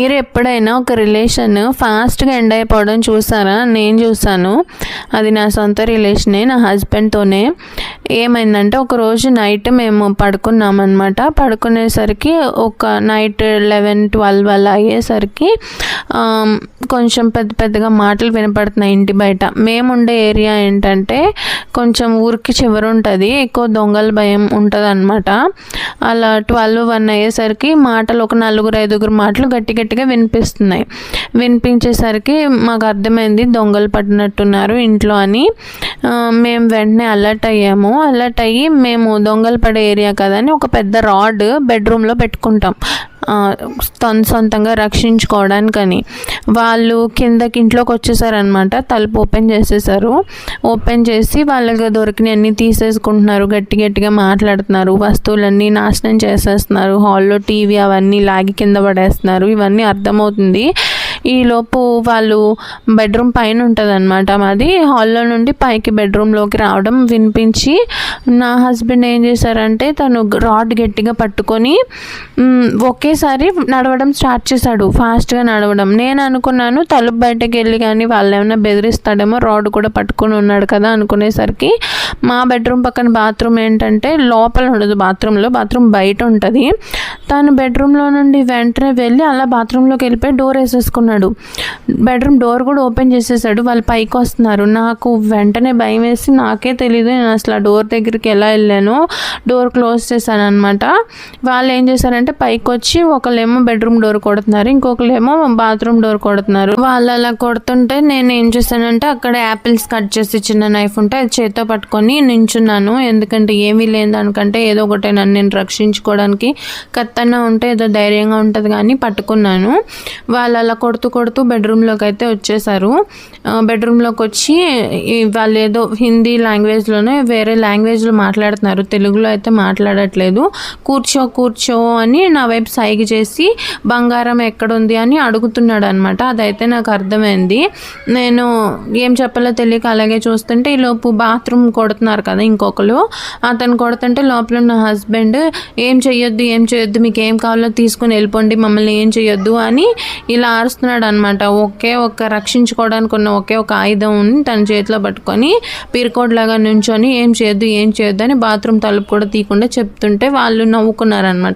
మీరు ఎప్పుడైనా ఒక రిలేషన్ ఫాస్ట్గా ఎండ్ అయిపోవడం చూసారా? నేను చూసాను. అది నా సొంత రిలేషనే నా హస్బెండ్తోనే ఏమైందంటే ఒక రోజు నైట్ మేము పడుకున్నామన్నమాట. పడుకునేసరికి ఒక నైట్ లెవెన్ ట్వెల్వ్ అలా అయ్యేసరికి కొంచెం పెద్ద పెద్దగా మాటలు వినపడుతున్నాయి ఇంటి బయట. మేము ఉండే ఏరియా ఏంటంటే కొంచెం ఊరికి చివరి ఉంటుంది ఎక్కువ దొంగల భయం ఉంటుంది అనమాట అలా ట్వెల్వ్ వన్ అయ్యేసరికి మాటలు ఒక నలుగురు ఐదుగురు మాటలు గట్టి గట్టిగా వినిపిస్తున్నాయి. వినిపించేసరికి మాకు అర్థమైంది దొంగలు పడినట్టున్నారు ఇంట్లో అని. మేము వెంటనే అలర్ట్ అయ్యాము. అలర్ట్ అయ్యి మేము దొంగలు పడే ఏరియా కదా అని ఒక పెద్ద రాడ్ బెడ్రూమ్లో పెట్టుకుంటాం. తను సొంతంగా రక్షించుకోవడానికని. వాళ్ళు కిందకి ఇంట్లోకి వచ్చేసారనమాట తలుపు ఓపెన్ చేసేసారు. ఓపెన్ చేసి వాళ్ళకి దొరికినవన్నీ తీసేసుకుంటున్నారు. గట్టి గట్టిగా మాట్లాడుతున్నారు. వస్తువులన్నీ నాశనం చేసేస్తున్నారు. హాల్లో టీవీ అవన్నీ లాగి కింద పడేస్తున్నారు. ఇవన్నీ అర్థమవుతుంది. ఈలోపు వాళ్ళు బెడ్రూమ్ పైన ఉంటుందన్నమాట. మాది హాల్లో నుండి పైకి బెడ్రూమ్లోకి రావడం వినిపించి నా హస్బెండ్ ఏం చేశారంటే తను రాడ్ గట్టిగా పట్టుకొని ఒకేసారి నడవడం స్టార్ట్ చేశాడు. ఫాస్ట్గా నడవడం. నేను అనుకున్నాను తలుపు బయటకు వెళ్ళి కానీ వాళ్ళు ఏమైనా బెదిరిస్తాడేమో రాడ్ కూడా పట్టుకొని ఉన్నాడు కదా అనుకునేసరికి మా బెడ్రూమ్ పక్కన బాత్రూమ్ ఏంటంటే లోపల ఉండదు బాత్రూంలో బాత్రూమ్ బయట ఉంటుంది. తను బెడ్రూమ్లో నుండి వెంటనే వెళ్ళి అలా బాత్రూంలోకి వెళ్ళిపోయి డోర్ వేసేసుకున్నాడు. బెడ్రూమ్ డోర్ కూడా ఓపెన్ చేసేసాడు. వాళ్ళు పైకి వస్తున్నారు. నాకు వెంటనే భయం వేసి నాకే తెలియదు నేను అసలు ఆ డోర్ దగ్గరికి ఎలా వెళ్ళానో డోర్ క్లోజ్ చేశాను అనమాట వాళ్ళు ఏం చేశారంటే పైకి వచ్చి ఒకళ్ళేమో బెడ్రూమ్ డోర్ కొడుతున్నారు. ఇంకొకళ్ళేమో బాత్రూమ్ డోర్ కొడుతున్నారు. వాళ్ళు అలా కొడుతుంటే నేను ఏం చేశానంటే అక్కడ యాపిల్స్ కట్ చేసి చిన్న నైఫ్ ఉంటే అది చేత్తో పట్టుకొని నించున్నాను. ఎందుకంటే ఏమీ లేని దానికంటే ఏదో ఒకటి నన్ను నేను రక్షించుకోవడానికి కత్తన్న ఉంటే ఏదో ధైర్యంగా ఉంటుంది కానీ పట్టుకున్నాను. వాళ్ళు అలా కొడుతూ కొడుతూ బెడ్రూమ్లోకి అయితే వచ్చేసారు. బెడ్రూమ్లోకి వచ్చి వాళ్ళు ఏదో హిందీ లాంగ్వేజ్లోనే వేరే లాంగ్వేజ్లో మాట్లాడుతున్నారు. తెలుగులో అయితే మాట్లాడట్లేదు. కూర్చో కూర్చో అని నా వైపు సైగ చేసి బంగారం ఎక్కడుంది? అని అడుగుతున్నాడు అనమాట అదైతే నాకు అర్థమైంది. నేను ఏం చెప్పాలో తెలియక అలాగే చూస్తుంటే ఈ లోపు బాత్రూమ్ కొడుతున్నారు కదా ఇంకొకరు అతను కొడుతుంటే లోపల నా హస్బెండ్ ఏం చెయ్యొద్దు ఏం చేయొద్దు మీకు ఏం కావాలో తీసుకుని వెళ్ళిపోండి మమ్మల్ని ఏం చేయొద్దు అని ఇలా అరుస్తున్నాడు అనమాట ఒకే ఒక రక్షించుకోవడానికి ఉన్న ఒకే ఒక ఆయుధం తన చేతిలో పట్టుకొని లాగా నుంచొని ఏం చేయొద్దు ఏం చేయొద్దు అని బాత్రూమ్ తలుపు కూడా తీయకుండా చెప్తుంటే వాళ్ళు నవ్వుకున్నారనమాట.